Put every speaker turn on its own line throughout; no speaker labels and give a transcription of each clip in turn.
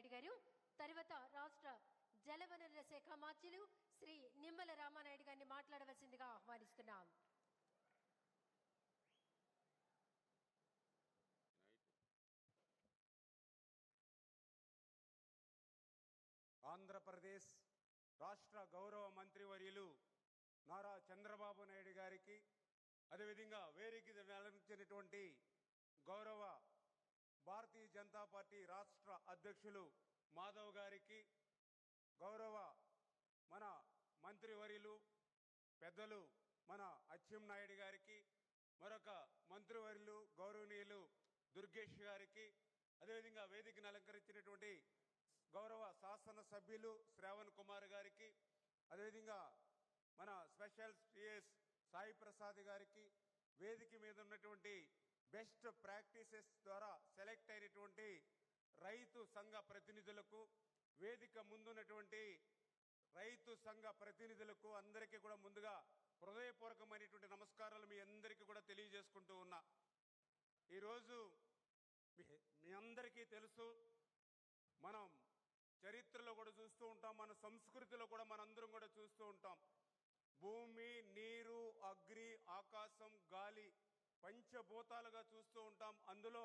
నాయుడు గారు తర్వాత రాష్ట్ర జలవనరుల శాఖ మాత్యులు శ్రీ నిమ్మల రామానాయుడు గారిని మాట్లాడవలసిందిగా ఆహ్వానిస్తున్నాం.
ఆంధ్రప్రదేశ్ రాష్ట్ర గౌరవ మంత్రివర్యులు నారా చంద్రబాబు నాయుడు గారికి అదేవిధంగా వేరికి నెలకొచ్చినటువంటి గౌరవ భారతీయ జనతా పార్టీ రాష్ట్ర అధ్యక్షులు మాధవ్ గారికి గౌరవ మన మంత్రివర్యులు పెద్దలు మన అచ్చెం నాయుడు గారికి మరొక మంత్రివర్యులు గౌరవనీయులు దుర్గేష్ గారికి అదేవిధంగా వేదికను అలంకరించినటువంటి గౌరవ శాసన సభ్యులు శ్రావణ్ కుమార్ గారికి అదేవిధంగా మన స్పెషల్ సిఎస్ సాయి ప్రసాద్ గారికి వేదిక మీద ఉన్నటువంటి బెస్ట్ ప్రాక్టీసెస్ ద్వారా సెలెక్ట్ అయినటువంటి రైతు సంఘ ప్రతినిధులకు వేదిక ముందున్నటువంటి రైతు సంఘ ప్రతినిధులకు అందరికీ కూడా ముందుగా హృదయపూర్వకమైనటువంటి నమస్కారాలు మీ అందరికీ కూడా తెలియజేసుకుంటూ ఉన్నా. ఈరోజు మీ మీ అందరికీ తెలుసు మనం చరిత్రలో కూడా చూస్తూ ఉంటాం మన సంస్కృతిలో కూడా మనందరం కూడా చూస్తూ ఉంటాం. భూమి నీరు అగ్ని ఆకాశం గాలి పంచభూతాలుగా చూస్తూ ఉంటాం. అందులో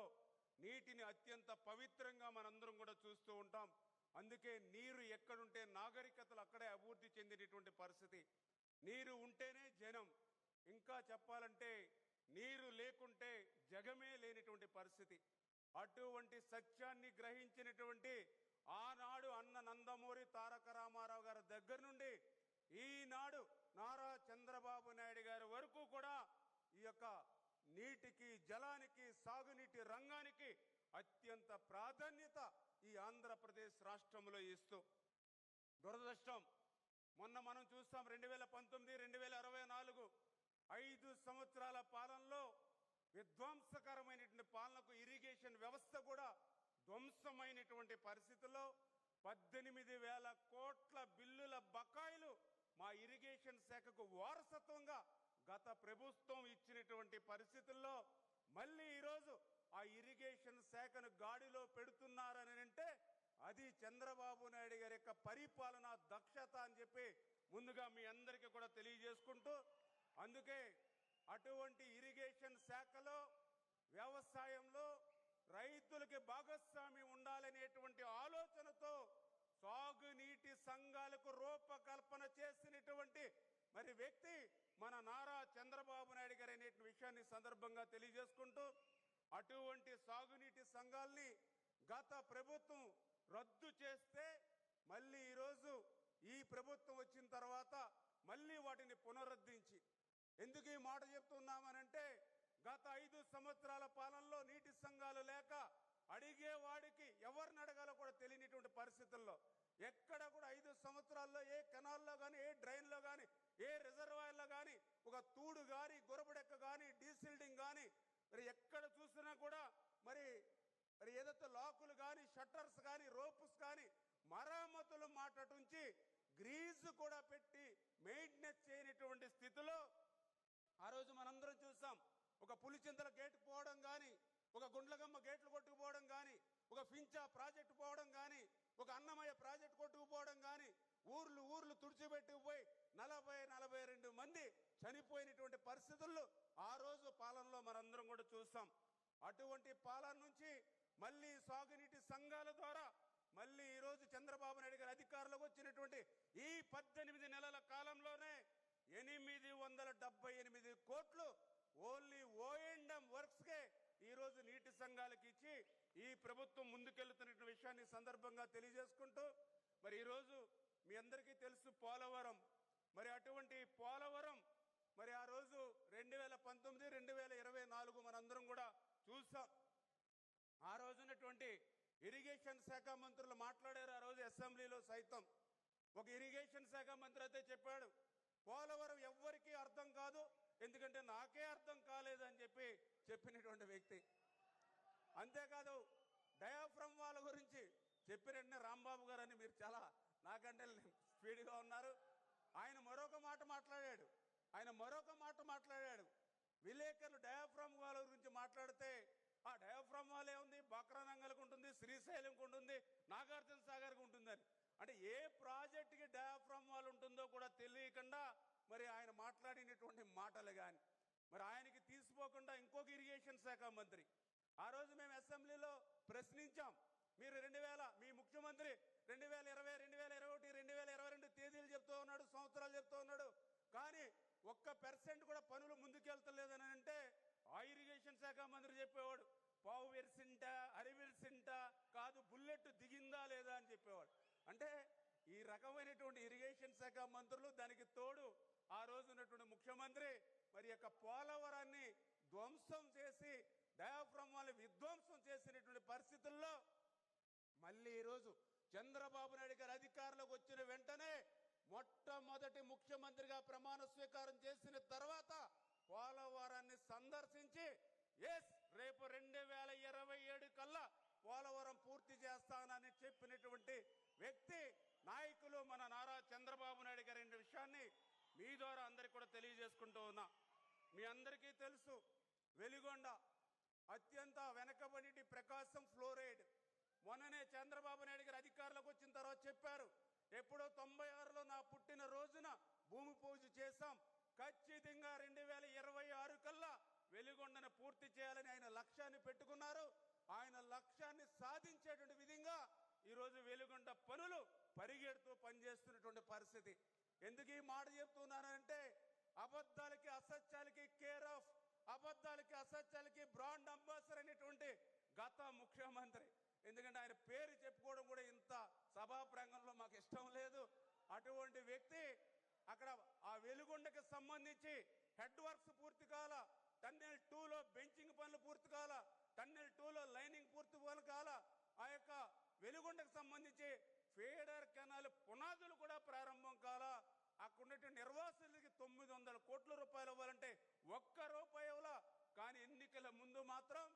నీటిని అత్యంత పవిత్రంగా మనందరం కూడా చూస్తూ ఉంటాం. అందుకే నీరు ఎక్కడుంటే నాగరికతలు అక్కడే అభివృద్ధి చెందినటువంటి పరిస్థితి. నీరు ఉంటేనే జనం. ఇంకా చెప్పాలంటే నీరు లేకుంటే జగమే లేనిటువంటి పరిస్థితి. అటువంటి సత్యాన్ని గ్రహించినటువంటి ఆనాడు అన్న నందమూరి తారక రామారావు గారి దగ్గర నుండి ఈనాడు నారా చంద్రబాబు నాయుడు గారి వరకు కూడా నీటికి జలానికి సాగునీటి రంగానికి అత్యంత ప్రాధాన్యత ఈ ఆంధ్రప్రదేశ్ రాష్ట్రంలో ఇస్తూ. దురదృష్టం మొన్న మనం చూస్తాం రెండు వేల పంతొమ్మిది రెండు వేల అరవై నాలుగు ఐదు సంవత్సరాల పాలనలో విధ్వంసకరమైనటువంటి పాలనకు ఇరిగేషన్ వ్యవస్థ కూడా ధ్వంసమైనటువంటి పరిస్థితుల్లో పద్దెనిమిది వేల కోట్ల బిల్లుల బకాయిలు మా ఇరిగేషన్ శాఖకు వారసత్వంగా గత ప్రభుత్వం ఇచ్చినటువంటి పరిస్థితుల్లో మళ్ళీ ఈరోజు ఆ ఇరిగేషన్ శాఖను గాడిలో పెడుతున్నారని అంటే అది చంద్రబాబు నాయుడు గారి యొక్క పరిపాలన దక్షత అని చెప్పి ముందుగా మీ అందరికీ కూడా తెలియజేసుకుంటూ అందుకే అటువంటి ఇరిగేషన్ శాఖలో వ్యవసాయంలో రైతులకి భాగస్వామ్యం ఉండాలనేటువంటి ఆలోచనతో సాగునీటి సంఘాలకు రూపకల్పన చేసినటువంటి మరి వ్యక్తి మన నారా చంద్రబాబు నాయుడు గారు అనే విషయాన్ని సందర్భంగా తెలియజేసుకుంటూ అటువంటి సాగునీటి సంఘాల్ని గత ప్రభుత్వం రద్దు చేస్తే మళ్ళీ ఈరోజు ఈ ప్రభుత్వం వచ్చిన తర్వాత మళ్ళీ వాటిని పునరుద్ధరించి. ఎందుకు ఈ మాట చెప్తున్నామనంటే గత ఐదు సంవత్సరాల పాలనలో నీటి సంఘాలు లేక అడిగేవాడికి ఎవరిని అడగాలో కూడా తెలియనిటువంటి పరిస్థితుల్లో ఎక్కడ కూడా ఐదు సంవత్సరాల్లో ఏ కెనాల్లో కానీ ఏ డ్రైన్లో కానీ ఏ రిజర్వాయర్లో కానీ ఒక తూడు కానీ గొరబడెక్క కానీ డీసిల్డింగ్ కానీ మరి ఎక్కడ చూసినా కూడా మరి మరి ఏదైతే లాకులు కానీ షట్టర్స్ కానీ రోప్స్ కానీ మరమ్మతులు మాటటుంచి గ్రీజు కూడా పెట్టి మెయింటెనెన్స్ చేయనటువంటి స్థితిలో ఆ రోజు మనందరం చూసాం. ఒక పులిచింతల గేట్ పోవడం కానీ ఒక గుండ్లగమ్మ గేట్లు కొట్టుకుపోవడం కానీ ఒక ఫించా ప్రాజెక్టు పోవడం కానీ ఒక అన్నమయ్య ప్రాజెక్టు కొట్టుకుపోవడం కానీ ఊర్లు ఊర్లు తుడిచిపెట్టుకుపోయి నలభై నలభై రెండు మంది చనిపోయినటువంటి పరిస్థితుల్లో ఆ రోజు పాలనలో మనందరం కూడా చూస్తాం. అటువంటి పాలన నుంచి మళ్ళీ సాగునీటి సంఘాల ద్వారా మళ్ళీ ఈ రోజు చంద్రబాబు నాయుడు గారి అధికారంలోకి వచ్చినటువంటి ఈ పద్దెనిమిది నెలల కాలంలోనే ఎనిమిది వందల డెబ్బై ఎనిమిది కోట్లు ఓన్లీ ఓఎండ్ఎం ఈరోజు నీటి సంఘాలకు ఇచ్చి ఈ ప్రభుత్వం ముందుకెళ్తున్న విషయాన్ని సందర్భంగా తెలియజేసుకుంటూ మరి ఈ రోజు మీ అందరికీ తెలుసు పోలవరం. మరి అటువంటి పోలవరం మరి ఆ రోజు రెండు వేల పంతొమ్మిది రెండు వేల ఇరవై నాలుగు మనందరం కూడా చూసాం. ఆ రోజునటువంటి ఇరిగేషన్ శాఖ మంత్రులు మాట్లాడారు ఆ రోజు అసెంబ్లీలో సైతం. ఒక ఇరిగేషన్ శాఖ మంత్రి అయితే చెప్పాడు పోలవరం ఎవ్వరికీ అర్థం కాదు ఎందుకంటే నాకే అర్థం కాలేదని చెప్పి చెప్పినటువంటి వ్యక్తి. అంతేకాదు డయాఫ్రమ్ వాళ్ళ గురించి చెప్పినట్టునే రాంబాబు గారు అని మీరు చాలా నాకంటే స్పీడ్గా ఉన్నారు. ఆయన మరొక మాట మాట్లాడాడు. ఆయన మరొక మాట మాట్లాడాడు. విలేకరులు డయాఫ్రమ్ వాళ్ళ గురించి మాట్లాడితే ఆ డయాఫ్రమ్ వాళ్ళే ఉంది బక్రానంగలకు ఉంటుంది శ్రీశైలంకి ఉంటుంది నాగార్జున సాగర్కి ఉంటుందని. అంటే ఏ ప్రాజెక్టుకి డయాఫ్రమ్ వాల్ ఉంటుందో కూడా తెలియకుండా మరి ఆయన మాట్లాడినటువంటి మాటలు కానీ మరి ఆయనకి తీసుకోకుండా ఇంకొక ఇరిగేషన్ శాఖ మంత్రి. ఆ రోజు మేము అసెంబ్లీలో ప్రశ్నించాం మీరు రెండు వేల మీ ముఖ్యమంత్రి రెండు వేల ఇరవై రెండు వేల ఇరవై ఒకటి రెండు వేల ఇరవై రెండు తేదీలు చెప్తూ ఉన్నాడు సంవత్సరాలు చెప్తూ ఉన్నాడు. కానీ ఒక్క పర్సెంట్ కూడా పనులు ముందుకెళ్తలేదని అంటే ఆ ఇరిగేషన్ శాఖ మంత్రి చెప్పేవాడు పావు వెరిసింట అరివెరిసింట కాదు బుల్లెట్ దిగిందా లేదా? అని చెప్పేవాడు. అంటే ఈ రకమైనటువంటి ఇరిగేషన్ శాఖ మంత్రులు దానికి తోడు ఆ రోజు ఉన్నటువంటి ముఖ్యమంత్రి మరి యొక్క పోలవరాన్ని ధ్వంసం చేసి డయాఫ్రమ్ విధ్వంసం చేసినటువంటి పరిస్థితుల్లో మళ్ళీ ఈరోజు చంద్రబాబు నాయుడు గారు అధికారంలోకి వచ్చిన వెంటనే మొట్టమొదటి ముఖ్యమంత్రిగా ప్రమాణ స్వీకారం చేసిన తర్వాత పోలవరాన్ని సందర్శించి ఎస్ రేపు రెండు వేల ఇరవై ఏడు కల్లా పోలవరం పూర్తి చేస్తానని చెప్పినటువంటి వ్యక్తి నాయకులు మన నారా చంద్రబాబు నాయుడు గారి విషయాన్ని మీ ద్వారా అందరికి కూడా తెలియజేసుకుంటూ ఉన్నా. మీ అందరికీ తెలుసు వెలిగొండ అత్యంత వెనకబడి ప్రకాశం ఫ్లోరైడ్. మొన్ననే చంద్రబాబు నాయుడు గారు అధికారులకు వచ్చిన తర్వాత చెప్పారు ఎప్పుడో తొంభై ఆరులో నా పుట్టిన రోజున భూమి పూజ చేశాం. ఖచ్చితంగా రెండు వేల ఇరవై ఆరు కల్లా వెలిగొండను పూర్తి చేయాలని ఆయన లక్ష్యాన్ని పెట్టుకున్నారు. ఆయన లక్ష్యాన్ని సాధించేటువంటి విధంగా ఈరోజు వెలుగొండ పనులు పరిగెడుతూ పనిచేస్తున్నటువంటి పరిస్థితి. ఎందుకు ఈ మాట చెప్తున్నానంటే అబద్ధాలకి అసత్యాలకి కేర్ ఆఫ్ అబద్ధాలకి అసత్యాలకి బ్రాండ్ అంబాసిడర్ అనేటువంటి గత ముఖ్యమంత్రి. ఎందుకంటే ఆయన పేరు చెప్పుకోవడం కూడా ఇంత సభా ప్రాంగంలో మాకు ఇష్టం లేదు. అటువంటి వ్యక్తి అక్కడ ఆ వెలుగొండకి సంబంధించి హెడ్ వర్క్స్ పూర్తి కాల టన్నెల్ టూలో బెంచింగ్ పనులు పూర్తి కాల టన్నెల్ టూలో లైనింగ్ పూర్తి పనులు కాల ఆ యొక్క వెలుగొండకు సంబంధించి ఫేడర్ కెనాల్ పునాదులు కూడా ప్రారంభం కాల. అక్కడ నిర్వాసులకి తొమ్మిది వందల కోట్ల రూపాయలు ఇవ్వాలంటే ఒక్క రూపాయి ఇవ్వాల. కానీ ఎన్నికల ముందు మాత్రం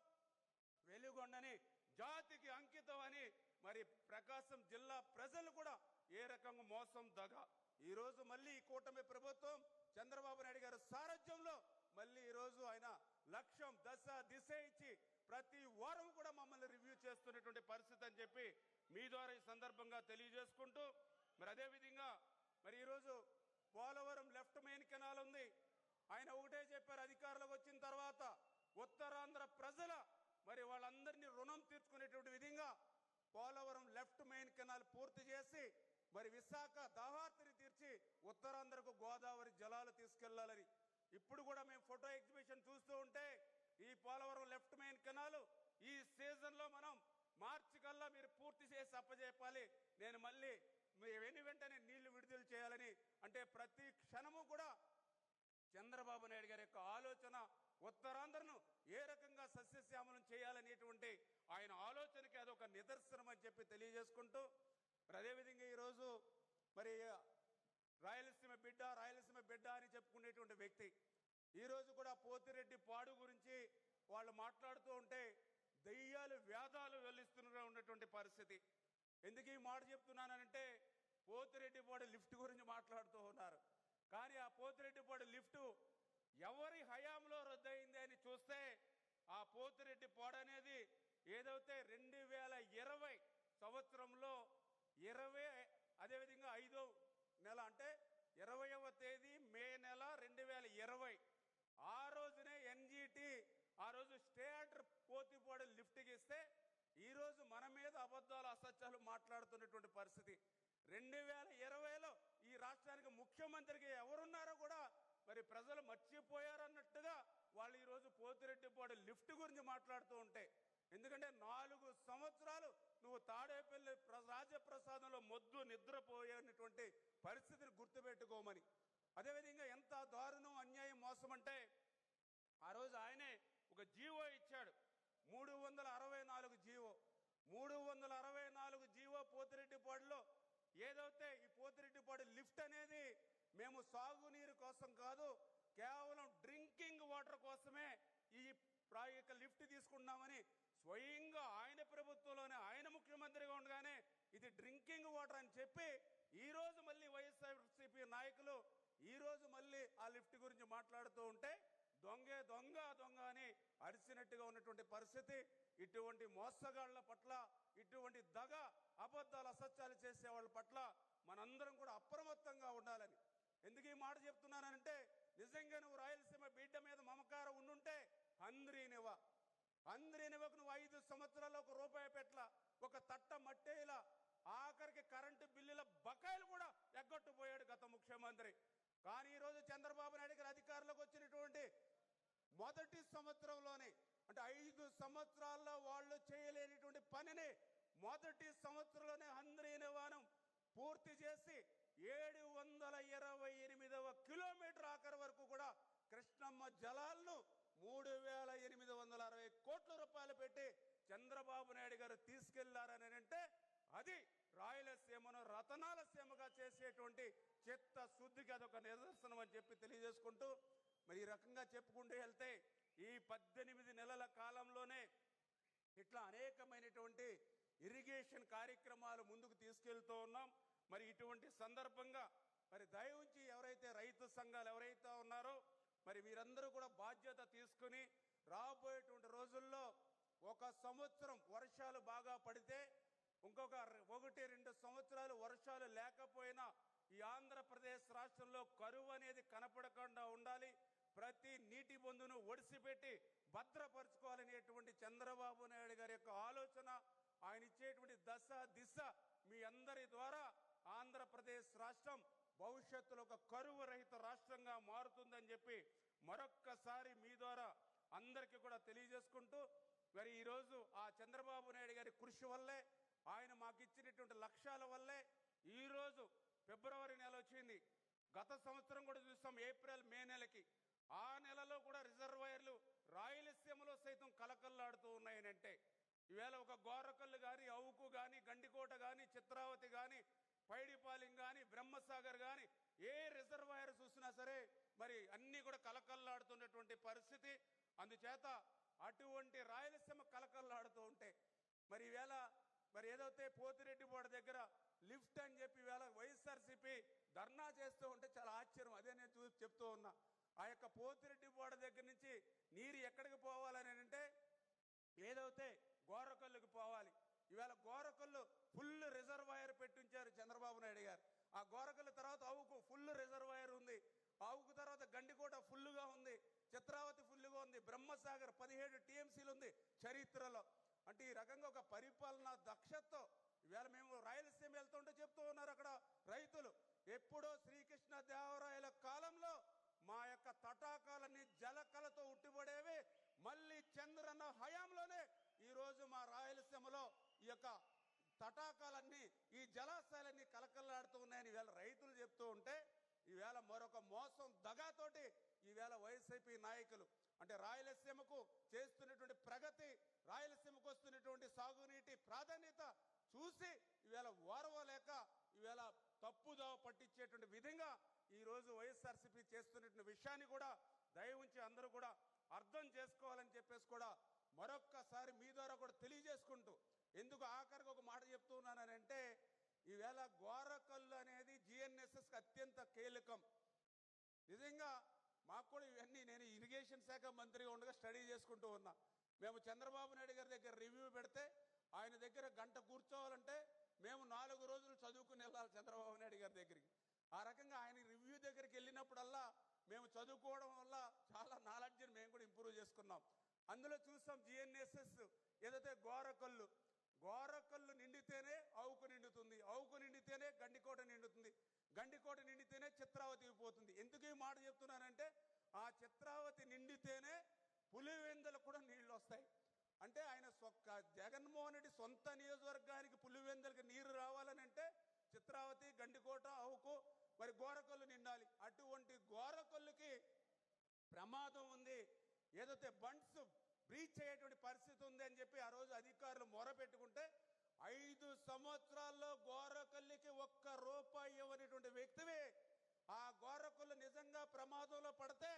వెలుగొండని జాతికి అంకితం అని మరి ప్రకాశం జిల్లా ప్రజలు కూడా ఏ రకంగా మోసం దగ. ఈ రోజు మళ్ళీ ఈ కూటమి ప్రభుత్వం చంద్రబాబు నాయుడు గారు సారథ్యంలో మళ్ళీ ఈ రోజు ఆయన లక్ష్యం దశ దిశ ఇచ్చి ప్రతి వారం కూడా మమ్మల్ని రివ్యూ చేస్తున్నటువంటి పరిస్థితి అని చెప్పి మీ ద్వారా ఈ సందర్భంగా తెలియజేసుకుంటూ మరి అదే విధంగా మరి ఈరోజు పోలవరం లెఫ్ట్ మెయిన్ కెనాల్ ఉంది. ఆయన ఒకటే చెప్పారు అధికారులకు వచ్చిన తర్వాత ఉత్తరాంధ్ర ప్రజల మరి వాళ్ళందరినీ రుణం తీర్చుకునేటువంటి విధంగా పోలవరం లెఫ్ట్ మెయిన్ కెనాల్ పూర్తి చేసి మరి విశాఖ దాహార్తిని తీర్చి ఉత్తరాంధ్రకు గోదావరి జలాలు తీసుకెళ్ళాలని. ఇప్పుడు కూడా మేము ఫోటో ఎగ్జిబిషన్ చూస్తూ ఉంటే ఈ పోలవరం లెఫ్ట్ మెయిన్ కెనాల్ ఈ సీజన్లో మనం మార్చి కల్లా మీరు పూర్తి చేసి అప్పజెప్పాలి. నేను మళ్ళీ వెను వెంటనే నీళ్ళు విడుదల చేయాలని అంటే ప్రతి క్షణము కూడా చంద్రబాబు నాయుడు గారి యొక్క ఆలోచన ఉత్తరాంధ్రను ఏ రకంగా సస్యశ్యామలం చేయాలనేటువంటి ఆయన ఆలోచనకి అదొక నిదర్శనం అని చెప్పి తెలియజేసుకుంటూ మరి అదేవిధంగా ఈరోజు మరి రాయలసీమ బిడ్డ రాయలసీమ బిడ్డ అని చెప్పుకునేటువంటి వ్యక్తి ఈరోజు కూడా పోతిరెడ్డి పాడు గురించి వాళ్ళు మాట్లాడుతూ ఉంటే దెయ్యాలు వేదాలు వెల్లిస్తున్న ఉన్నటువంటి పరిస్థితి. ఎందుకు ఈ మాట చెప్తున్నానంటే పోతిరెడ్డి పాడు లిఫ్ట్ గురించి మాట్లాడుతూ ఉన్నారు. కానీ ఆ పోతిరెడ్డి పాడు లిఫ్ట్ ఎవరి హయాంలో రద్దయింది అని చూస్తే ఆ పోతిరెడ్డి పోడ అనేది ఏదైతే రెండు వేల ఇరవై సంవత్సరంలో ఇరవై అదేవిధంగా ఐదో నెల అంటే ఇరవైవ తేదీ మే నెల రెండు వేల ఇరవై. ఆ రోజునే ఎన్జిటి ఆ రోజు స్టేట్ ఆర్డర్ లిఫ్ట్కి ఇస్తే ఈ రోజు మన మీద అబద్ధాలు అసత్యాలు మాట్లాడుతున్నటువంటి పరిస్థితి. రెండు వేల ఇరవైలో ఈ రాష్ట్రానికి ముఖ్యమంత్రికి ఎవరున్నారో కూడా మరి ప్రజలు మర్చిపోయారన్నట్టుగా వాళ్ళు ఈ రోజు పోతిరెడ్డిపాడు లిఫ్ట్ గురించి మాట్లాడుతూ ఉంటే. ఎందుకంటే నాలుగు సంవత్సరాలు నువ్వు తాడేపల్లి రాజప్రసాదంలో మొద్దు నిద్రపోయేటువంటి పరిస్థితిని గుర్తుపెట్టుకోమని. అదేవిధంగా ఎంత దారుణం అన్యాయం మోసం అంటే ఆ రోజు ఆయనే ఒక జీవో ఇచ్చాడు. మూడు వందల అరవై నాలుగు మూడు వందల అరవై నాలుగు జీవో పోతిరెడ్డిపాడులో ఏదైతే ఈ పోతిరెడ్డిపాడు లిఫ్ట్ అనేది మేము సాగునీరు కోసం కాదు కేవలం డ్రింకింగ్ వాటర్ కోసమే ఈ యొక్క లిఫ్ట్ తీసుకున్నామని స్వయంగా ఆయన ప్రభుత్వంలోనే ఆయన ముఖ్యమంత్రిగా ఉండగానే ఇది డ్రింకింగ్ వాటర్ అని చెప్పి ఈ రోజు మళ్ళీ వైఎస్ఆర్సీపీ నాయకులు ఈ రోజు మళ్ళీ ఆ లిఫ్ట్ గురించి మాట్లాడుతూ ఉంటే దొంగే దొంగ దొంగ అరిచినట్టుగా ఉన్నటువంటి పరిస్థితి ఇటువంటి మోసగాళ్ళ పట్ల ఇటువంటి దగ అబద్ధాలు అసత్యాలు చేసే వాళ్ళ పట్ల మనందరం కూడా అప్రమత్తంగా ఉండాలని. ఎందుకు ఈ మాట చెప్తున్నానంటే నిజంగా నువ్వు రాయలసీమ బిడ్డ మీద మమకారం ఉండుంటే అంద్రీనివ అంద్రీనివకు నువ్వు ఐదు సంవత్సరాల్లో ఒక రూపాయి పెట్ల ఒక తట్ట మట్టేలా ఆఖరికి కరెంటు బిల్లుల బకాయిలు కూడా ఎగ్గొట్టుపోయాడు గత ముఖ్యమంత్రి. కానీ ఈరోజు చంద్రబాబు నాయుడు గారు అధికారంలోకి వచ్చినటువంటి మొదటి సంవత్సరంలోనే అంటే ఐదు సంవత్సరాల్లో వాళ్ళు చేయలేనిటువంటి పనిని మొదటి సంవత్సరంలోనే అంద్రీనివానం పూర్తి చేసి ఏడు వందల ఇరవై ఎనిమిదవ కిలోమీటర్ ఆఖరి వరకు కూడా కృష్ణమ్మ జలాలను మూడు వేల ఎనిమిది వందల అరవై కోట్ల రూపాయలు పెట్టి చంద్రబాబు నాయుడు గారు తీసుకెళ్ళారని అంటే అది రాయలసీమను రతనాల సీమగా చేసేటువంటి చిత్త శుద్ధికి అదొక నిదర్శనం అని చెప్పి తెలియజేసుకుంటూ మరి ఈ రకంగా చెప్పుకుంటూ వెళ్తే ఈ పద్దెనిమిది నెలల కాలంలోనే ఇట్లా అనేకమైనటువంటి ఇరిగేషన్ కార్యక్రమాలు ముందుకు తీసుకెళ్తూ ఉన్నాం. మరి ఇటువంటి సందర్భంగా మరి దయవుంచి ఎవరైతే రైతు సంఘాలు ఎవరైతే ఉన్నారో మరి మీరందరూ కూడా బాధ్యత తీసుకుని రాబోయేటువంటి రోజుల్లో ఒక సంవత్సరం వర్షాలు బాగా పడితే ఇంకొక ఒకటి రెండు సంవత్సరాలు వర్షాలు లేకపోయినా ఈ ఆంధ్రప్రదేశ్ రాష్ట్రంలో కరువు అనేది కనపడకుండా ఉండాలి. ప్రతి నీటి బొందును ఒడిసిపెట్టి భద్రపరుచుకోవాలనేటువంటి చంద్రబాబు నాయుడు గారి యొక్క ఆలోచన ఆయన ఇచ్చేటువంటి దశ దిశ మీ అందరి ద్వారా ఆంధ్రప్రదేశ్ రాష్ట్రం భవిష్యత్తులో ఒక కరువు రహిత రాష్ట్రంగా మారుతుందని చెప్పి మరొక్కసారి మీ ద్వారా అందరికీ కూడా తెలియజేసుకుంటూ మరి ఈరోజు ఆ చంద్రబాబు నాయుడు గారి కృషి వల్లే ఆయన మాకు ఇచ్చినటువంటి లక్ష్యాల వల్లే ఈరోజు ఫిబ్రవరి నెల వచ్చింది. గత సంవత్సరం కూడా చూస్తాం ఏప్రిల్ మే నెలకి ఆ నెలలో కూడా రిజర్వాయర్లు రాయలసీమలో సైతం కలకల్లాడుతూ ఉన్నాయనంటే ఈవేళ ఒక గోరకల్లు కానీ అవుకు కానీ గండికోట కానీ చిత్రావతి కానీ పైడిపాలెం కానీ బ్రహ్మసాగర్ కానీ ఏ రిజర్వాయర్ చూసినా సరే మరి అన్నీ కూడా కలకల్లాడుతున్నటువంటి పరిస్థితి. అందుచేత అటువంటి రాయలసీమ కలకల్లాడుతూ ఉంటే మరి ఈవేళ మరి ఏదైతే పోతిరెడ్డిపాడు దగ్గర లిఫ్ట్ అని చెప్పి ఈవేళ వైఎస్ఆర్సీపీ ధర్నా చేస్తూ ఉంటే చాలా ఆశ్చర్యం. అదే నేను చూసి చెప్తూ ఉన్నా. ఆ యొక్క పోతిరెడ్డి బోడ దగ్గర నుంచి నీరు ఎక్కడికి పోవాలని అంటే ఏదైతే గోరకల్లుకి పోవాలి. ఇవాళ గోరకల్లు ఫుల్ రిజర్వాయర్ పెట్టించారు చంద్రబాబు నాయుడు గారు. ఆ గోరకల్లు తర్వాత అవుకు ఫుల్ రిజర్వాయర్ ఉంది. ఆవుకు తర్వాత గండికోట ఫుల్లుగా ఉంది. చిత్రావతి ఫుల్లుగా ఉంది. బ్రహ్మసాగర్ పదిహేడు టీఎంసీలు ఉంది చరిత్రలో. అంటే ఈ రకంగా ఒక పరిపాలన దక్షతతో ఇవాళ మేము రాయలసీమ వెళ్తుంటే చెప్తూ ఉన్నారు అక్కడ రైతులు. ఎప్పుడో శ్రీకృష్ణ దేవ మా యొక్క తటాకాలన్నీ జలకలతో ఉట్టిపడేవి. మళ్ళీ చంద్రన్న హయాంలోనే ఈ రోజు మా రాయలసీమలో ఈ యొక్క తటాకాలన్నీ ఈ జలాశయాలన్నీ కలకల్లాడుతూ ఉన్నాయని ఈవేళ రైతులు చెప్తూ ఉంటే ఈవేళ మరొక మోసం దగాతోటి ఈవేళ వైసీపీ నాయకులు అంటే రాయలసీమకు చేస్తున్నటువంటి ప్రగతి రాయలసీమకు వస్తున్నటువంటి సాగునీటి ప్రాధాన్యత చూసి ఈవేళ ఓర్వలేక ఈవేళ తప్పుదోవ పట్టించేటువంటి విధంగా ఈరోజు వైఎస్ఆర్సీపీ చేస్తున్నటువంటి విషయాన్ని కూడా దయ ఉంచి అందరూ కూడా అర్థం చేసుకోవాలని చెప్పేసి కూడా మరొక్కసారి మీ ద్వారా కూడా తెలియజేసుకుంటూ ఎందుకు ఆఖరికి ఒక మాట చెప్తున్నానంటే ఈవేళ గోరకల్లు అనేది జిఎన్ఎస్ఎస్కి అత్యంత కీలకం. నిజంగా మాకు కూడా ఇవన్నీ నేను ఇరిగేషన్ శాఖ మంత్రిగా ఉండగా స్టడీ చేసుకుంటూ ఉన్నా. మేము చంద్రబాబు నాయుడు గారి దగ్గర రివ్యూ పెడితే ఆయన దగ్గర గంట కూర్చోవాలంటే మేము నాలుగు రోజులు చదువుకుని వెళ్ళాలి చంద్రబాబు నాయుడు గారి దగ్గరికి. ఆ రకంగా ఆయన రివ్యూ దగ్గరికి వెళ్ళినప్పుడల్లా మేము చదువుకోవడం వల్ల చాలా నాలెడ్జ్ని మేము కూడా ఇంప్రూవ్ చేసుకున్నాం. అందులో చూసాం జిఎన్ఎస్ఎస్ ఏదైతే గోరకల్లు గోరకల్లు నిండితేనే అవుకు నిండుతుంది అవుకు నిండితేనే గండికోట నిండుతుంది గండికోట నిండితేనే చిత్రావతి పోతుంది. ఎందుకు ఈ మాట చెప్తున్నానంటే ఆ చిత్రావతి నిండితేనే పులివెందులకు కూడా నీళ్ళు వస్తాయి. అంటే ఆయన జగన్మోహన్ రెడ్డి సొంత నియోజకవర్గానికి పులివెందులకి నీరు రావాలని అంటే చిత్రావతి గండికోట అవుకు మరి గోరకొల్లు నిండాలి. అటువంటి గోరకొల్లుకి ప్రమాదం ఉంది. ఏదైతే బండ్స్ బ్రీచ్ అయ్యేటువంటి పరిస్థితి ఉంది అని చెప్పి ఆ రోజు అధికారులు మొరపెట్టుకుంటే ఐదు సంవత్సరాల్లో గోరకల్లికి ఒక్క రూపాయి ఇవ్వనటువంటి వ్యక్తివి. ఆ గోరకొల్లు నిజంగా ప్రమాదంలో పడితే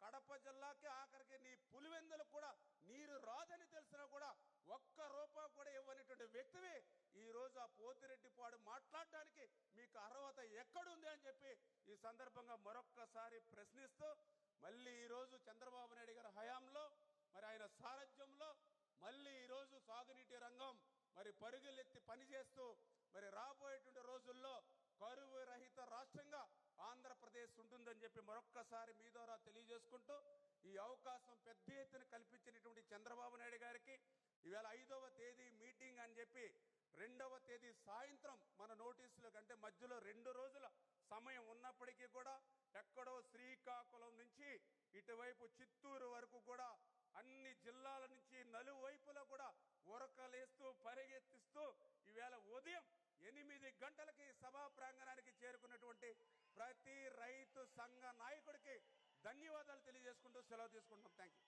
కడప జిల్లాకి ఆఖరికి నీ పులివెందులకు కూడా నీరు రాదని తెలుసు కూడా ఒక్క రూపాయి కూడా ఇవ్వనటువంటి వ్యక్తివి ఈరోజు రోజు ఆ పోతిరెడ్డిపాడు మాట్లాడడానికి మీకు అర్హత ఎక్కడుంది అని చెప్పి ఈ సందర్భంగా మరొక్కసారి ప్రశ్నిస్తూ మళ్ళీ ఈ రోజు చంద్రబాబు నాయుడు గారి హయాంలో మరి ఆయన సారథ్యంలో మళ్ళీ ఈరోజు సాగునీటి రంగం మరి పరుగులెత్తి పనిచేస్తూ మరి రాబోయేటువంటి రోజుల్లో కరువు రహిత రాష్ట్రంగా ఆంధ్రప్రదేశ్ ఉంటుందని చెప్పి మరొక్కసారి మీ ద్వారా తెలియజేసుకుంటూ ఈ అవకాశం పెద్ద ఎత్తున కల్పించినటువంటి చంద్రబాబు నాయుడు గారికి ఈవేళ ఐదవ తేదీ మీటింగ్ అని చెప్పి రెండవ తేదీ సాయంత్రం మన నోటీసుల కంటే మధ్యలో రెండు రోజుల సమయం ఉన్నప్పటికీ కూడా ఎక్కడో శ్రీకాకుళం నుంచి ఇటువైపు చిత్తూరు వరకు కూడా అన్ని జిల్లాల నుంచి నలువైపులా కూడా ఉరకలేస్తూ పరిగెత్తిస్తూ ఈవేళ ఉదయం ఎనిమిది గంటలకి సభా ప్రాంగణానికి చేరుకున్నటువంటి ప్రతి రైతు సంఘ నాయకుడికి ధన్యవాదాలు తెలియజేసుకుంటూ సెలవు తీసుకుంటున్నాం. Thank you